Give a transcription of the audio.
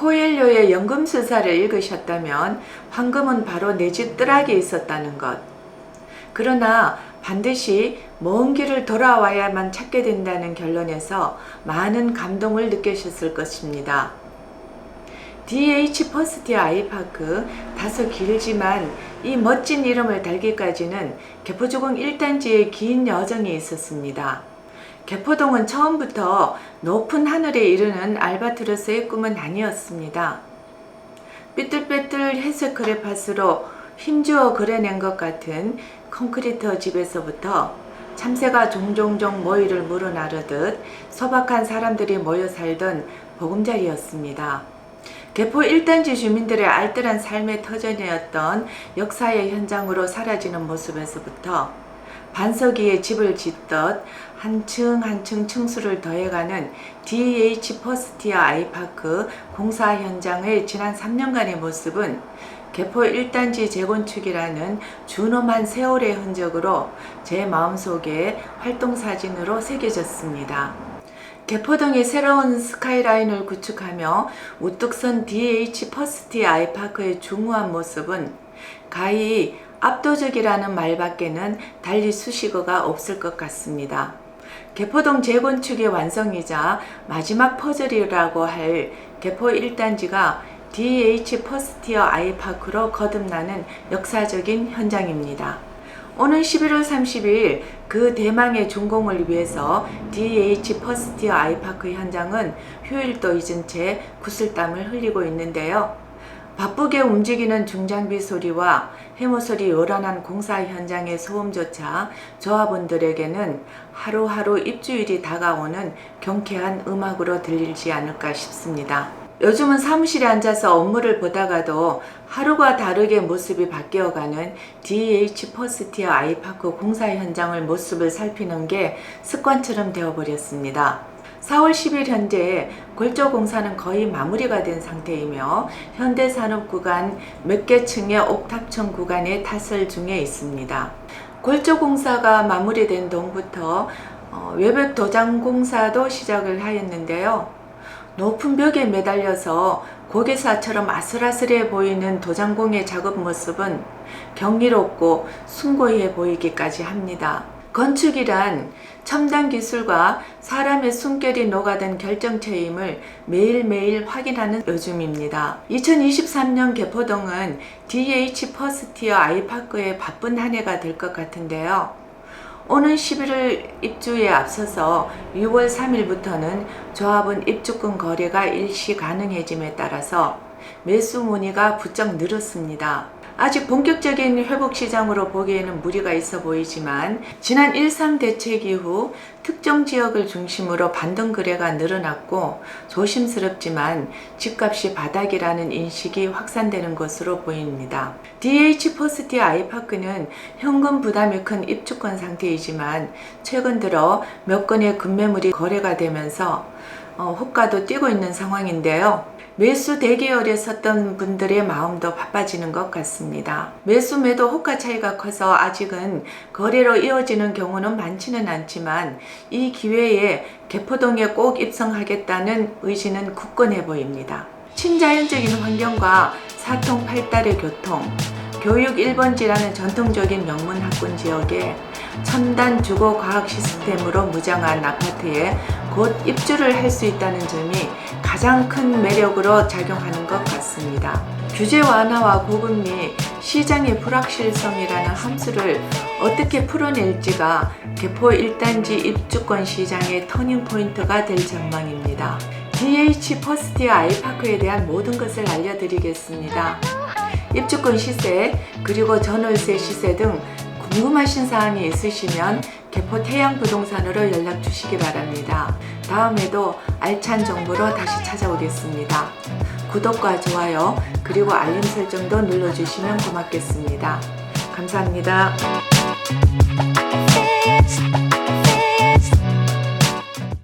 코엘료의 연금술사를 읽으셨다면 황금은 바로 내 집 뜰락에 있었다는 것. 그러나 반드시 먼 길을 돌아와야만 찾게 된다는 결론에서 많은 감동을 느끼셨을 것입니다. DH 퍼스트 아이파크 다소 길지만 이 멋진 이름을 달기까지는 개포주공 1단지의 긴 여정이 있었습니다. 개포동은 처음부터 높은 하늘에 이르는 알바트로스의 꿈은 아니었습니다. 삐뚤빼뚤 회색 그래파스로 힘주어 그려낸 것 같은 콘크리트 집에서부터 참새가 종종종 모이를 물어나르듯 소박한 사람들이 모여 살던 보금자리였습니다. 개포 1단지 주민들의 알뜰한 삶의 터전이었던 역사의 현장으로 사라지는 모습에서부터 반석 위에 집을 짓듯 한층 한층 층수를 더해가는 DH 퍼스티아 아이파크 공사 현장의 지난 3년간의 모습은 개포 1단지 재건축이라는 준엄한 세월의 흔적으로 제 마음속에 활동 사진으로 새겨졌습니다. 개포동의 새로운 스카이라인을 구축하며 우뚝 선 DH 퍼스티 아이파크의 중후한 모습은 가히 압도적이라는 말밖에는 달리 수식어가 없을 것 같습니다. 개포동 재건축의 완성이자 마지막 퍼즐이라고 할 개포 1단지가 DH 퍼스티어 아이파크로 거듭나는 역사적인 현장입니다. 오는 11월 30일 그 대망의 준공을 위해서 DH 퍼스티어 아이파크 현장은 휴일도 잊은 채 구슬땀을 흘리고 있는데요. 바쁘게 움직이는 중장비 소리와 해무 소리 요란한 공사 현장의 소음조차 조합원들에게는 하루하루 입주일이 다가오는 경쾌한 음악으로 들리지 않을까 싶습니다. 요즘은 사무실에 앉아서 업무를 보다가도 하루가 다르게 모습이 바뀌어가는 DH 퍼스티어 아이파크 공사 현장을 모습을 살피는 게 습관처럼 되어버렸습니다. 4월 10일 현재 골조 공사는 거의 마무리가 된 상태이며 현대산업 구간 몇 개 층의 옥탑층 구간에 타설 중에 있습니다. 골조 공사가 마무리된 동부터 어, 외벽 도장 공사도 시작을 하였는데요. 높은 벽에 매달려서 고개사처럼 아슬아슬해 보이는 도장공의 작업 모습은 경이롭고 숭고해 보이기까지 합니다. 건축이란 첨단 기술과 사람의 숨결이 녹아든 결정체임을 매일매일 확인하는 요즘입니다. 2023년 개포동은 DH 퍼스티어 아이파크의 바쁜 한 해가 될 것 같은데요. 오는 11월 입주에 앞서서 6월 3일부터는 조합은 입주권 거래가 일시 가능해짐에 따라서 매수 문의가 부쩍 늘었습니다. 아직 본격적인 회복 시장으로 보기에는 무리가 있어 보이지만 지난 1.3 대책 이후 특정 지역을 중심으로 반등 거래가 늘어났고 조심스럽지만 집값이 바닥이라는 인식이 확산되는 것으로 보입니다. DH 퍼스티 아이파크는 현금 부담이 큰 입주권 상태이지만 최근 들어 몇 건의 급매물이 거래가 되면서 어, 호가도 뛰고 있는 상황인데요. 매수 대기열에 섰던 분들의 마음도 바빠지는 것 같습니다. 매수 매도 호가 차이가 커서 아직은 거래로 이어지는 경우는 많지는 않지만 이 기회에 개포동에 꼭 입성하겠다는 의지는 굳건해 보입니다. 친자연적인 환경과 사통팔달의 교통, 교육 1번지라는 전통적인 명문 학군 지역에 첨단 주거 과학 시스템으로 무장한 아파트에 곧 입주를 할 수 있다는 점이 가장 큰 매력으로 작용하는 것 같습니다. 규제 완화와 고금리, 시장의 불확실성이라는 함수를 어떻게 풀어낼지가 개포 1단지 입주권 시장의 터닝 포인트가 될 전망입니다. DH 퍼스티어 아이파크에 대한 모든 것을 알려드리겠습니다. 입주권 시세, 그리고 전월세 시세 등 궁금하신 사항이 있으시면 개포 태양부동산으로 연락 주시기 바랍니다. 다음에도 알찬 정보로 다시 찾아오겠습니다. 구독과 좋아요, 그리고 알림 설정도 눌러주시면 고맙겠습니다. 감사합니다.